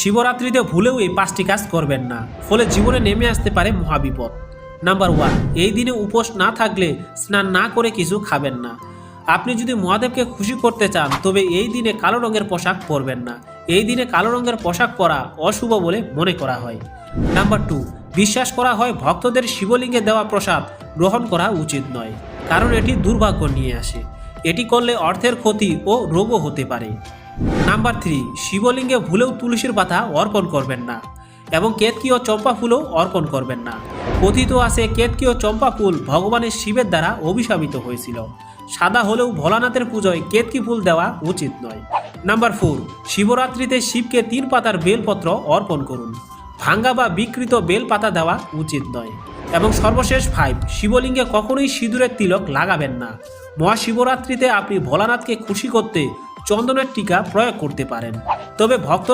শিবরাত্রিতে ভুলেও এই পাঁচটি কাজ করবেন না, ফলে জীবনে নেমে আসতে পারে মহাবিপদ। নাম্বার ওয়ান, এই দিনে উপোস না থাকলে স্নান না করে কিছু খাবেন না। আপনি যদি মহাদেবকে খুশি করতে চান, তবে এই দিনে কালো রঙের পোশাক পরবেন না। এই দিনে কালো রঙের পোশাক পরা অশুভ বলে মনে করা হয়। নাম্বার টু, বিশ্বাস করা হয় ভক্তদের শিবলিঙ্গে দেওয়া প্রসাদ গ্রহণ করা উচিত নয়, কারণ এটি দুর্ভাগ্য নিয়ে আসে। এটি করলে অর্থের ক্ষতি ও রোগও হতে পারে। নাম্বার থ্রি, শিবলিঙ্গে ভুলেও তুলসীর পাতা অর্পণ করবেন না এবং কেতকী ও চম্পা ফুলও অর্পণ করবেন না। কথিত আছে কেতকী ও চম্পা ফুল ভগবানের শিবের দ্বারা অভিশাপিত হয়েছিল। সাদা হলেও ভোলানাথের পুজোয় কেতকী ফুল দেওয়া উচিত নয়। নাম্বার ফোর, শিবরাত্রিতে শিবকে তিন পাতার বেলপত্র অর্পণ করুন। ভাঙ্গা বা বিকৃত বেল পাতা দেওয়া উচিত নয়। এবং সর্বশেষ ফাইভ শিবলিঙ্গে কখনোই সিঁদুরের তিলক লাগাবেন না। মহাশিবরাত্রিতে আপনি ভোলানাথকে খুশি করতে চন্দনের টিকা প্রয়োগ করতে পারেন। তবে ভক্ত